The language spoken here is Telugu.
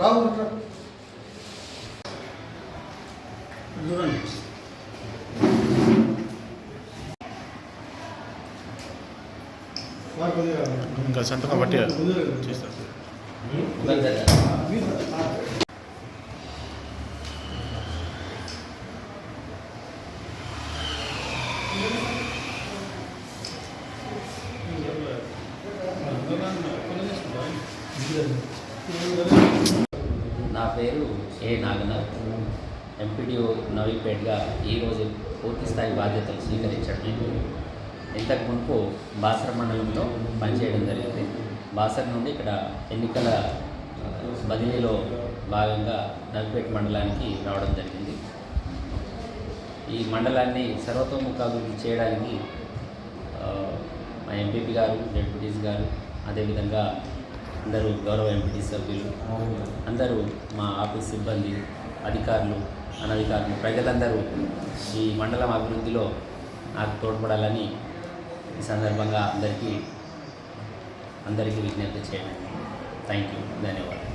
రావు. చూడండి. ఇంకా సంతకం బట్టి చేస్తారు నా పేరు ఏ నాగనాథ్. ఎంపీడీఓ నవీపేట్గా ఈరోజు పూర్తి స్థాయి బాధ్యతలు స్వీకరించడం. ఇంతకు మునుపు బాసర మండలంలో పనిచేయడం జరిగింది. బాసర నుండి ఇక్కడ ఎన్నికల బదిలీలో భాగంగా నవీపేట మండలానికి రావడం జరిగింది. ఈ మండలాన్ని సర్వతోముఖాభివృద్ధి చేయడానికి మా ఎంపీపీ గారు డెప్యూటీస్ గారు అదేవిధంగా అందరూ గౌరవ ఎంపీటీ సభ్యులు అందరూ మా ఆఫీస్ సిబ్బంది అధికారులు అనధికారులు ప్రజలందరూ ఈ మండలం అభివృద్ధిలో నాకు తోడ్పడాలని ఈ సందర్భంగా అందరికీ అందరికీ విజ్ఞప్తి చేయండి. థ్యాంక్ యూ ధన్యవాదాలు.